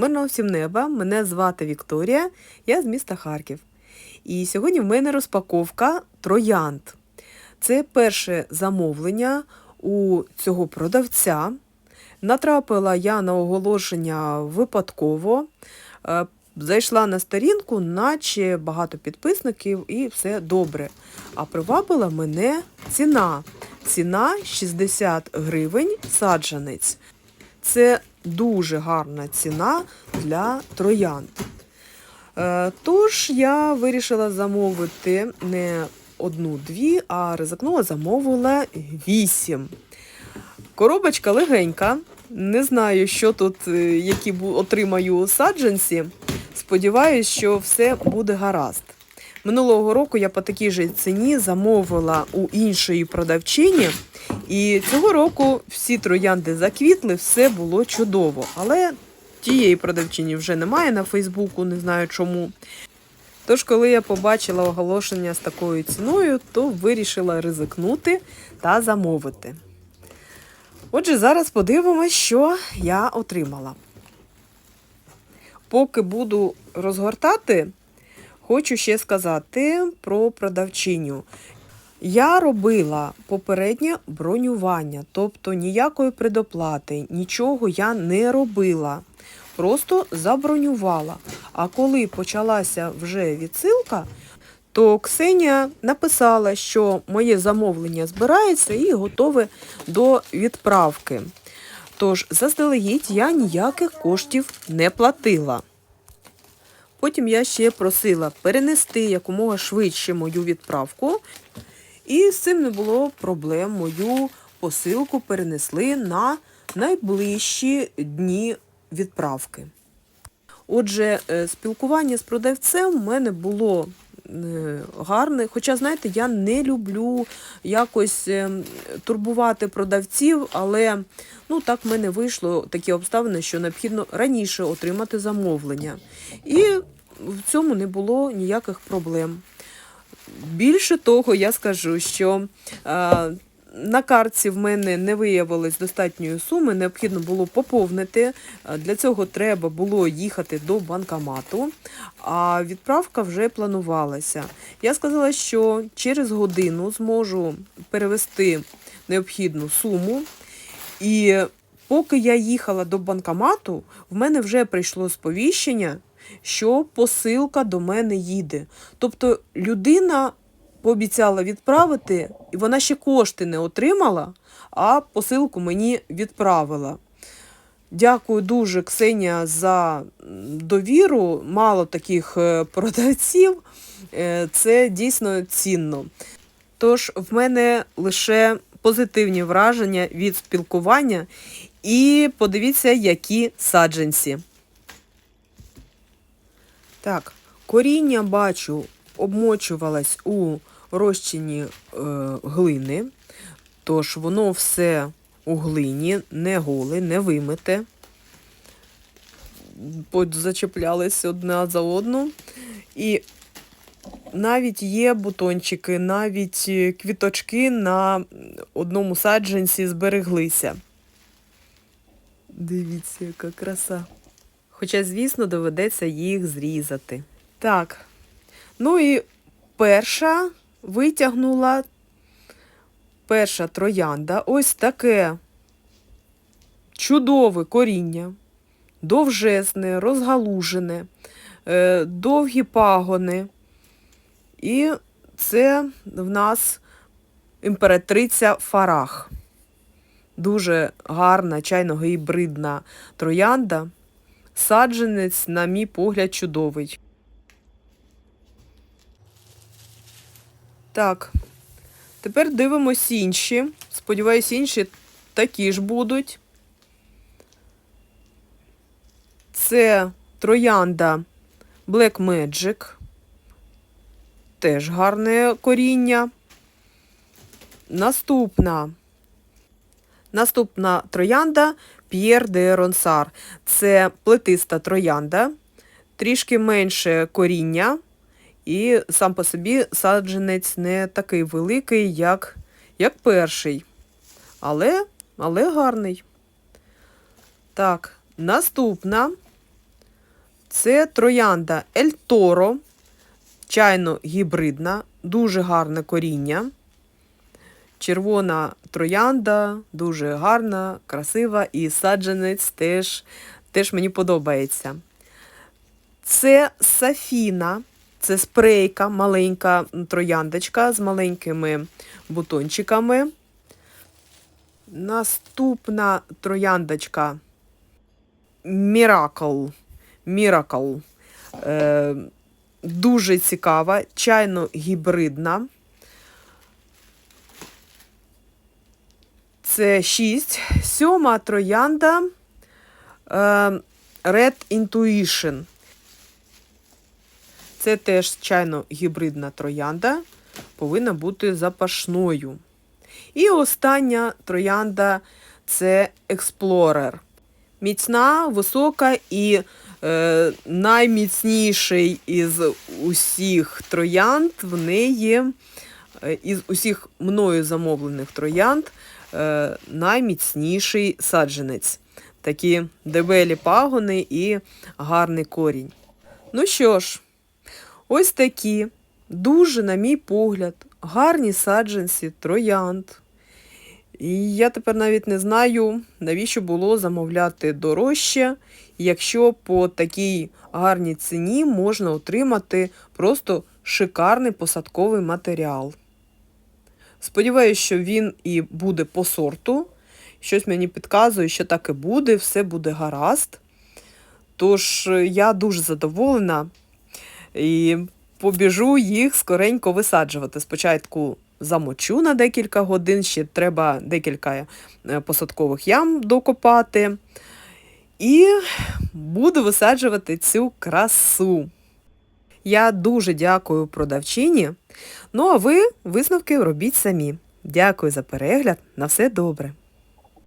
Мирного всім неба, мене звати Вікторія, я з міста Харків. І сьогодні в мене розпаковка троянд. Це перше замовлення у цього продавця. Натрапила я на оголошення випадково. Е, Зайшла на сторінку, наче багато підписників, і все добре. А привабила мене ціна. Ціна 60 гривень саджанець. Це дуже гарна ціна для троянд. Е, Тож я вирішила замовити не одну-дві, а ризикнула, замовила вісім. Коробочка легенька. Не знаю, що тут, е, які отримаю саджанці. Сподіваюсь, що все буде гаразд. Минулого року я по такій же ціні замовила у іншої продавчині, і цього року всі троянди заквітли, все було чудово. Але тієї продавчині вже немає на Фейсбуку, не знаю чому. Тож, коли я побачила оголошення з такою ціною, то вирішила ризикнути та замовити. Отже, зараз подивимось, що я отримала. Поки буду розгортати, хочу ще сказати про продавчиню. Я робила попереднє бронювання, тобто ніякої предоплати, нічого я не робила. Просто забронювала. А коли почалася вже відсилка, то Ксенія написала, що моє замовлення збирається і готове до відправки. Тож заздалегідь я ніяких коштів не платила. Потім я ще просила перенести якомога швидше мою відправку, і з цим не було проблем. Мою посилку перенесли на найближчі дні відправки. Отже, е, спілкування з продавцем в мене було е, гарне. Хоча, знаєте, я не люблю якось е, турбувати продавців, але ну, так в мене вийшло такі обставини, що необхідно раніше отримати замовлення. І в цьому не було ніяких проблем. Більше того, я скажу, що е, на картці в мене не виявилось достатньої суми, необхідно було поповнити. Е, Для цього треба було їхати до банкомату, а відправка вже планувалася. Я сказала, що через годину зможу перевести необхідну суму. І поки я їхала до банкомату, в мене вже прийшло сповіщення, що посилка до мене їде. Тобто людина пообіцяла відправити, і вона ще кошти не отримала, а посилку мені відправила. Дякую дуже, Ксенія, за довіру. Мало таких е, продавців. Е, Це дійсно цінно. Тож в мене лише позитивні враження від спілкування. І подивіться, які саджанці. Так, коріння бачу, обмочувалось у розчині е, глини, тож воно все у глині, не голе, не вимите. Зачеплялись одна за одну. І навіть є бутончики, навіть е, квіточки на одному саджанці збереглися. Дивіться, яка краса. Хоча, звісно, доведеться їх зрізати. Так. Ну і перша витягнула перша троянда. Ось таке чудове коріння, довжесне, розгалужене, е, довгі пагони. І це в нас імператриця Фарах. Дуже гарна, чайно-гібридна троянда. Саджанець, на мій погляд, чудовий. Так, тепер дивимось інші. Сподіваюсь, інші такі ж будуть. Це троянда Black Magic. Теж гарне коріння. Наступна. Наступна троянда П'єр де Ронсар. Це плетиста троянда, трішки менше коріння, і сам по собі саджанець не такий великий, як, як перший. Але, але гарний. Так, наступна Це троянда Ель Торо, чайно-гібридна, дуже гарне коріння. Червона троянда, дуже гарна, красива, і саджанець теж, теж мені подобається. Це сафіна, це спрейка, маленька трояндочка з маленькими бутончиками. Наступна трояндочка Міракл. Міракл. Е, дуже цікава, чайно-гібридна. Це 6. Сьома троянда е, Red Intuition. Це теж чайно-гібридна троянда, повинна бути запашною. І остання троянда це Explorer. Міцна, висока і е, найміцніший із усіх троянд в неї, е, із усіх мною замовлених троянд, е, найміцніший саджанець. Такі дебелі пагони і гарний корінь. Ну що ж, ось такі дуже, на мій погляд, гарні саджанці троянд. І я тепер навіть не знаю, навіщо було замовляти дорожче, якщо по такій гарній ціні можна отримати просто шикарний посадковий матеріал. Сподіваюсь, що він і буде по сорту. Щось мені підказує, що так і буде, все буде гаразд. Тож е, я дуже задоволена і побіжу їх скоренько висаджувати. Спочатку замочу на декілька годин, ще треба декілька е, посадкових ям докопати. І буду висаджувати цю красу. Я дуже дякую продавчині. Ну а ви висновки робіть самі. Дякую за перегляд. На все добре.